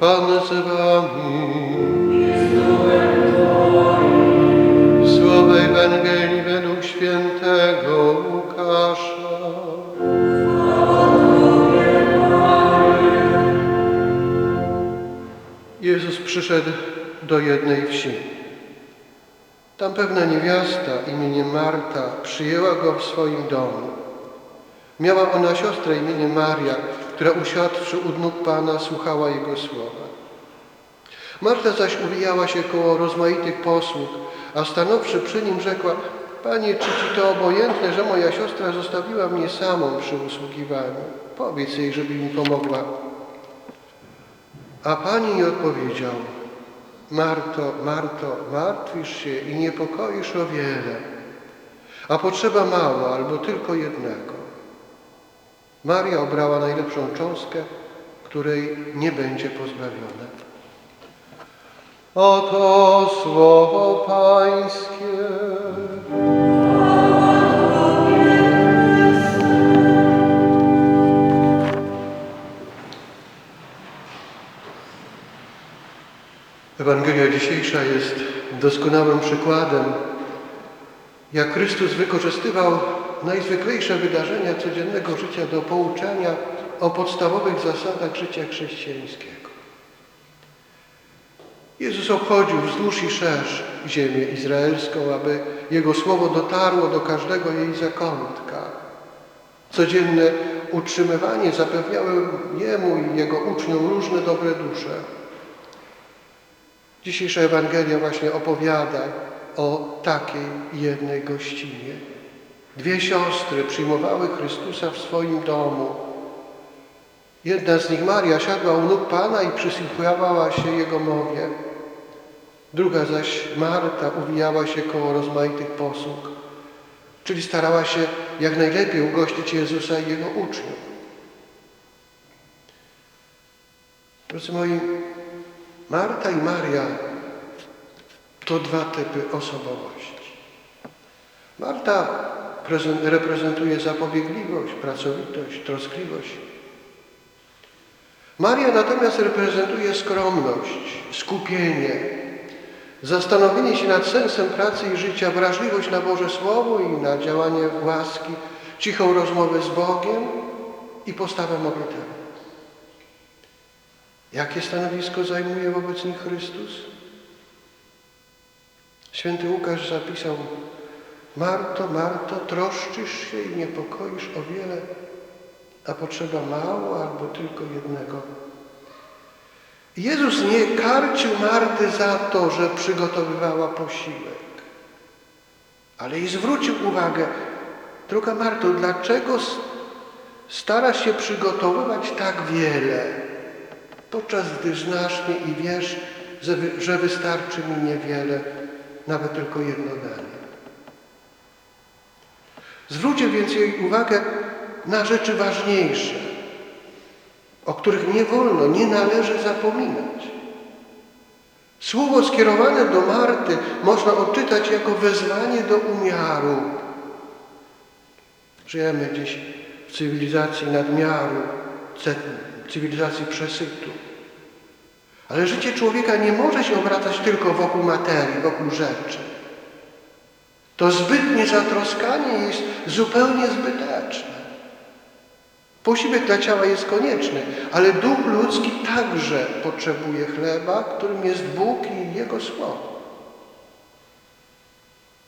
Pan z wami. Słowo Ewangelii według świętego Łukasza. Jezus przyszedł do jednej wsi. Tam pewna niewiasta imieniem Marta przyjęła go w swoim domu. Miała ona siostrę imieniem Maria, która usiadłszy u nóg Pana słuchała Jego słowa. Marta zaś uwijała się koło rozmaitych posług, a stanowszy przy nim rzekła, Panie, czy Ci to obojętne, że moja siostra zostawiła mnie samą przy usługiwaniu? Powiedz jej, żeby mi pomogła. A Pani jej odpowiedział, Marto, Marto, martwisz się i niepokoisz o wiele, a potrzeba mało albo tylko jednego. Maria obrała najlepszą cząstkę, której nie będzie pozbawiona. Oto słowo Pańskie. Ewangelia dzisiejsza jest doskonałym przykładem, jak Chrystus wykorzystywał najzwyklejsze wydarzenia codziennego życia do pouczania o podstawowych zasadach życia chrześcijańskiego. Jezus obchodził wzdłuż i szerz ziemię izraelską, aby Jego słowo dotarło do każdego jej zakątka. Codzienne utrzymywanie zapewniały Jemu i Jego uczniom różne dobre dusze. Dzisiejsza Ewangelia właśnie opowiada o takiej jednej gościnie. Dwie siostry przyjmowały Chrystusa w swoim domu. Jedna z nich, Maria, siadła u nóg Pana i przysłuchiwała się Jego mowie. Druga zaś, Marta, uwijała się koło rozmaitych posług, czyli starała się jak najlepiej ugościć Jezusa i Jego uczniów. Drodzy moi, Marta i Maria to dwa typy osobowości. Marta reprezentuje zapobiegliwość, pracowitość, troskliwość. Maria natomiast reprezentuje skromność, skupienie, zastanowienie się nad sensem pracy i życia, wrażliwość na Boże Słowo i na działanie łaski, cichą rozmowę z Bogiem i postawę modlitewną. Jakie stanowisko zajmuje wobec nich Chrystus? Święty Łukasz zapisał Marto, Marto, troszczysz się i niepokoisz o wiele, a potrzeba mało albo tylko jednego. Jezus nie karcił Marty za to, że przygotowywała posiłek, ale i zwrócił uwagę, droga Marto, dlaczego starasz się przygotowywać tak wiele? podczas gdy znasz mnie i wiesz, że wystarczy mi niewiele, nawet tylko jedno danie. Zwróćcie więc jej uwagę na rzeczy ważniejsze, o których nie wolno, nie należy zapominać. Słowo skierowane do Marty można odczytać jako wezwanie do umiaru. Żyjemy dziś w cywilizacji nadmiaru, cywilizacji przesytu. Ale życie człowieka nie może się obracać tylko wokół materii, wokół rzeczy. To zbytnie zatroskanie jest zupełnie zbyteczne. Posiłek dla ciała jest konieczny, ale duch ludzki także potrzebuje chleba, którym jest Bóg i Jego Słowo.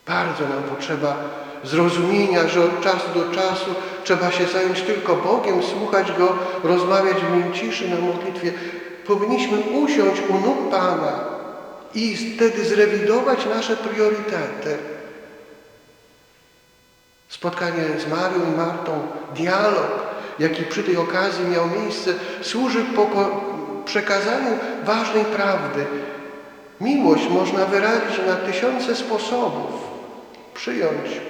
Bardzo nam potrzeba zrozumienia, że od czasu do czasu trzeba się zająć tylko Bogiem, słuchać Go, rozmawiać w nim ciszy na modlitwie. Powinniśmy usiąść u nóg Pana i wtedy zrewidować nasze priorytety. Spotkanie z Marią i Martą, dialog, jaki przy tej okazji miał miejsce, służy przekazaniu ważnej prawdy. Miłość można wyrazić na tysiące sposobów. Przyjąć,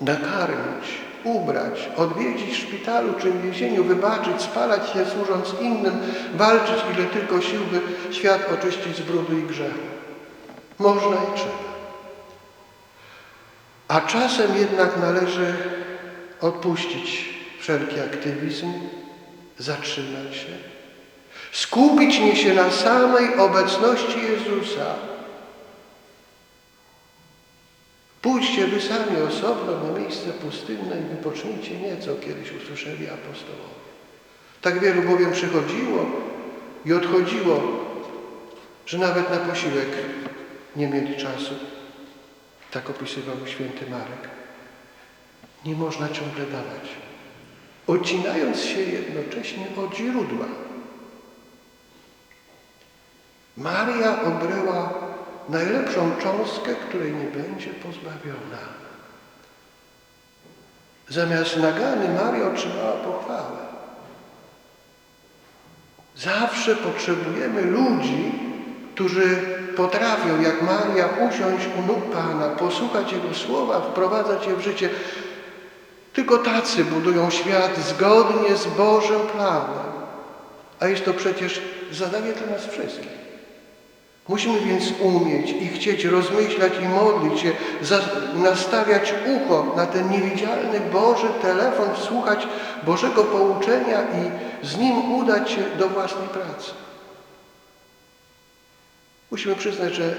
nakarmić, ubrać, odwiedzić w szpitalu czy w więzieniu, wybaczyć, spalać się służąc innym, walczyć ile tylko sił, by świat oczyścić z brudu i grzechu. Można i trzeba. A czasem jednak należy odpuścić wszelki aktywizm, zatrzymać się, Skupić mnie się na samej obecności Jezusa. Pójdźcie wy sami osobno na miejsce pustynne i wypocznijcie nieco, kiedyś usłyszeli apostołowie. Tak wielu bowiem przychodziło i odchodziło, że nawet na posiłek nie mieli czasu. Tak opisywał święty Marek. Nie można ciągle dawać, odcinając się jednocześnie od źródła. Maria obryła najlepszą cząstkę, której nie będzie pozbawiona. Zamiast nagany Maria otrzymała pochwałę. Zawsze potrzebujemy ludzi, którzy potrafią, jak Maria, usiąść u nóg Pana, posłuchać Jego słowa, wprowadzać je w życie. Tylko tacy budują świat zgodnie z Bożym planem. A jest to przecież zadanie dla nas wszystkich. Musimy więc umieć i chcieć rozmyślać i modlić się, nastawiać ucho na ten niewidzialny Boży telefon, słuchać Bożego pouczenia i z nim udać się do własnej pracy. Musimy przyznać, że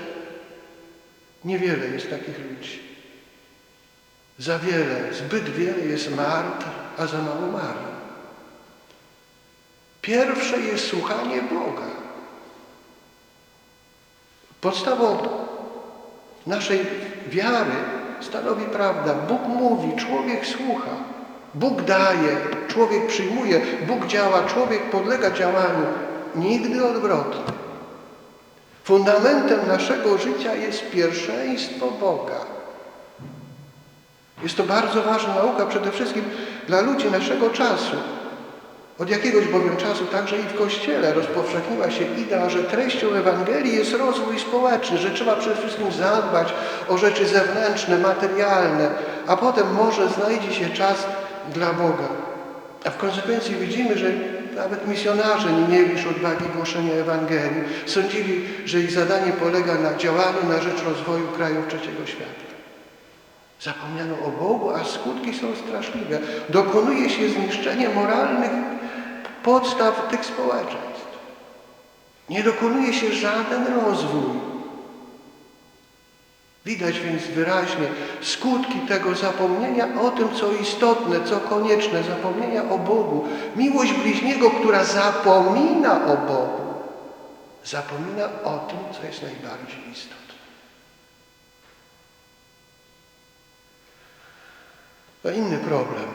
niewiele jest takich ludzi. Za wiele, zbyt wiele jest Mart, a za mało Marii. Pierwsze jest słuchanie Boga. Podstawą naszej wiary stanowi prawda. Bóg mówi, człowiek słucha. Bóg daje, człowiek przyjmuje, Bóg działa, człowiek podlega działaniu. Nigdy odwrotnie. Fundamentem naszego życia jest pierwszeństwo Boga. Jest to bardzo ważna nauka przede wszystkim dla ludzi naszego czasu. Od jakiegoś bowiem czasu także i w Kościele rozpowszechniła się idea, że treścią Ewangelii jest rozwój społeczny, że trzeba przede wszystkim zadbać o rzeczy zewnętrzne, materialne, a potem może znajdzie się czas dla Boga. A w konsekwencji widzimy, że nawet misjonarze nie mieli już odwagi głoszenia Ewangelii. Sądzili, że ich zadanie polega na działaniu na rzecz rozwoju krajów trzeciego świata. Zapomniano o Bogu, a skutki są straszliwe. Dokonuje się zniszczenie moralnych podstaw tych społeczeństw. Nie dokonuje się żaden rozwój. Widać więc wyraźnie skutki tego zapomnienia o tym, co istotne, co konieczne, zapomnienia o Bogu. Miłość bliźniego, która zapomina o Bogu, zapomina o tym, co jest najbardziej istotne. To inny problem.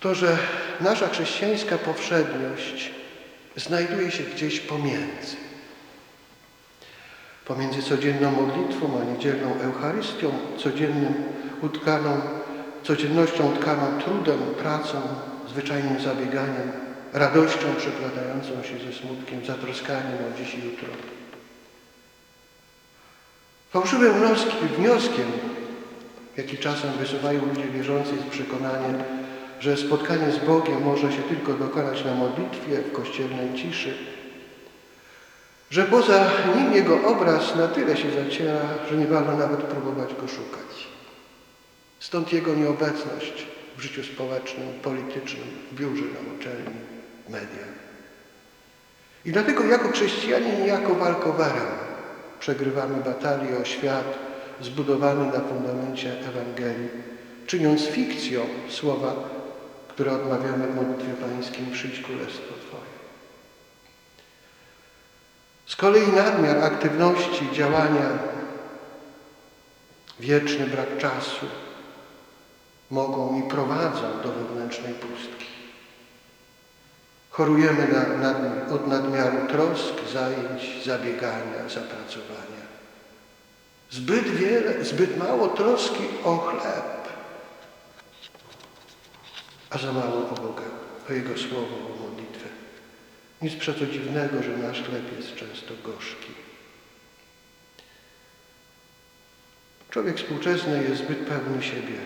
To, że nasza chrześcijańska powszedniość znajduje się gdzieś pomiędzy pomiędzy codzienną modlitwą a niedzielną Eucharystią, codziennym utkaną, codziennością utkaną trudem, pracą, zwyczajnym zabieganiem, radością przekładającą się ze smutkiem, zatroskaniem o dziś i jutro. Fałszywym wnioskiem, jaki czasem wysuwają ludzie wierzący, jest przekonanie, że spotkanie z Bogiem może się tylko dokonać na modlitwie, w kościelnej ciszy, że poza nim jego obraz na tyle się zaciera, że nie wolno nawet próbować go szukać. Stąd jego nieobecność w życiu społecznym, politycznym, w biurze, na uczelni, w mediach. I dlatego jako chrześcijanie niejako walkowerem przegrywamy batalię o świat zbudowany na fundamencie Ewangelii, czyniąc fikcją słowa, które odmawiamy w modlitwie pańskim, przyjdź królestwo Z kolei nadmiar aktywności, działania, wieczny brak czasu mogą i prowadzą do wewnętrznej pustki. Chorujemy na, od nadmiaru trosk, zajęć, zabiegania, zapracowania. Zbyt wiele, zbyt mało troski o chleb, a za mało o Boga, o Jego Słowo, o modlitwę. Nic przeto dziwnego, że nasz chleb jest często gorzki. Człowiek współczesny jest zbyt pewny siebie,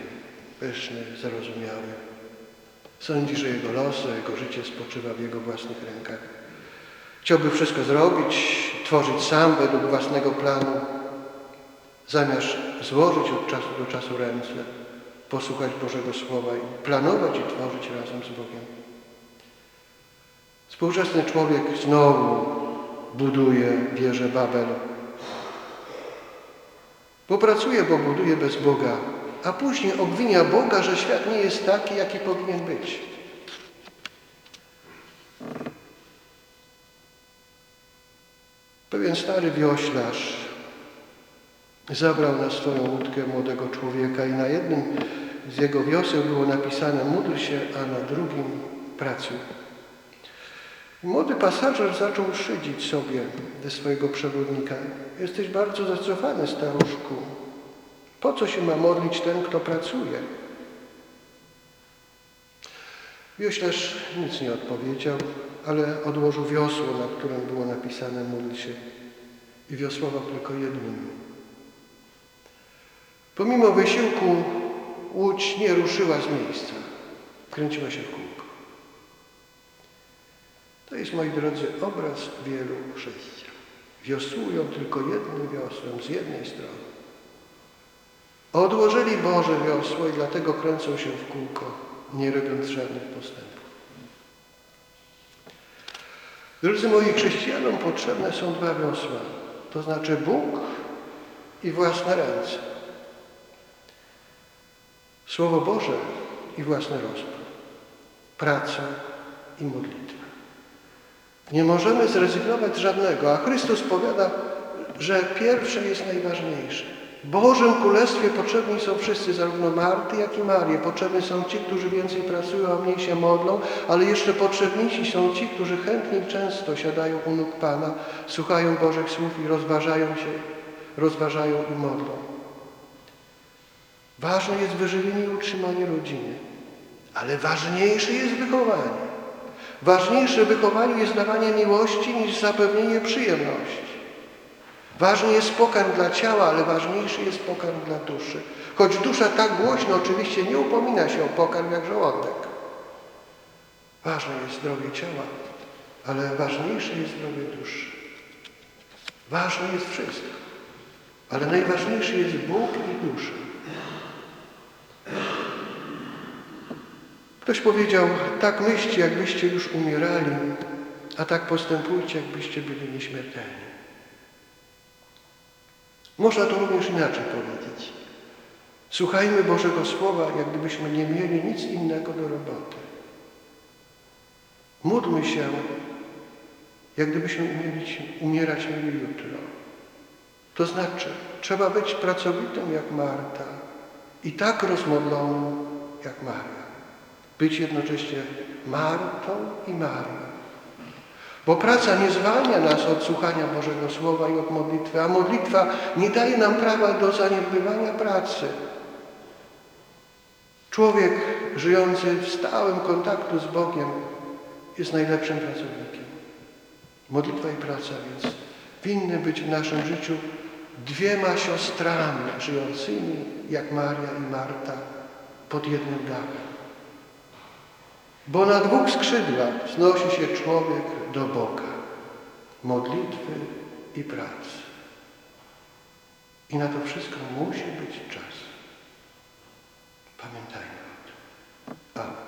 pyszny, zarozumiały. Sądzi, że jego los, jego życie spoczywa w jego własnych rękach. Chciałby wszystko zrobić, tworzyć sam według własnego planu, zamiast złożyć od czasu do czasu ręce, posłuchać Bożego Słowa i planować i tworzyć razem z Bogiem. Współczesny człowiek znowu buduje wieżę Babel. Bo pracuje, bo buduje bez Boga, a później obwinia Boga, że świat nie jest taki, jaki powinien być. Pewien stary wioślarz zabrał na swoją łódkę młodego człowieka i na jednym z jego wioseł było napisane módl się, a na drugim pracuj. Młody pasażer zaczął szydzić sobie ze swojego przewodnika. Jesteś bardzo zacofany, staruszku. Po co się ma modlić ten, kto pracuje? Wioślarz nic nie odpowiedział, ale odłożył wiosło, na którym było napisane módl się i wiosłował tylko jednym. Pomimo wysiłku łódź nie ruszyła z miejsca. Kręciła się w kółko. To jest, moi drodzy, obraz wielu chrześcijan. Wiosłują tylko jednym wiosłem z jednej strony. Odłożyli Boże wiosło i dlatego kręcą się w kółko, nie robiąc żadnych postępów. Drodzy moi, chrześcijanom potrzebne są dwa wiosła, to znaczy Bóg i własne ręce. Słowo Boże i własny rozum. Praca i modlitwa. Nie możemy zrezygnować z żadnego, a Chrystus powiada, że pierwsze jest najważniejsze. W Bożym Królestwie potrzebni są wszyscy, zarówno Marty, jak i Marię. Potrzebni są ci, którzy więcej pracują, a mniej się modlą, ale jeszcze potrzebniejsi są ci, którzy chętnie i często siadają u nóg Pana, słuchają Bożych słów i rozważają się, rozważają i modlą. Ważne jest wyżywienie i utrzymanie rodziny, ale ważniejsze jest wychowanie. Ważniejsze w wychowaniu jest dawanie miłości niż zapewnienie przyjemności. Ważny jest pokarm dla ciała, ale ważniejszy jest pokarm dla duszy. Choć dusza tak głośno oczywiście nie upomina się o pokarm jak żołądek. Ważne jest zdrowie ciała, ale ważniejsze jest zdrowie duszy. Ważne jest wszystko, ale najważniejszy jest Bóg i dusza. Ktoś powiedział, tak myślcie, jakbyście już umierali, a tak postępujcie, jakbyście byli nieśmiertelni. Można to również inaczej powiedzieć. Słuchajmy Bożego Słowa, jak gdybyśmy nie mieli nic innego do roboty. Módlmy się, jak gdybyśmy umieli, umierać mieli jutro. To znaczy, trzeba być pracowitym jak Marta i tak rozmodloną jak Maria. Być jednocześnie Martą i Marią. Bo praca nie zwalnia nas od słuchania Bożego Słowa i od modlitwy, a modlitwa nie daje nam prawa do zaniedbywania pracy. Człowiek żyjący w stałym kontaktu z Bogiem jest najlepszym pracownikiem. Modlitwa i praca więc winny być w naszym życiu dwiema siostrami żyjącymi jak Maria i Marta pod jednym dachem bo na dwóch skrzydłach wznosi się człowiek do Boga, modlitwy i pracy. I na to wszystko musi być czas. Pamiętajmy o tym. Amen.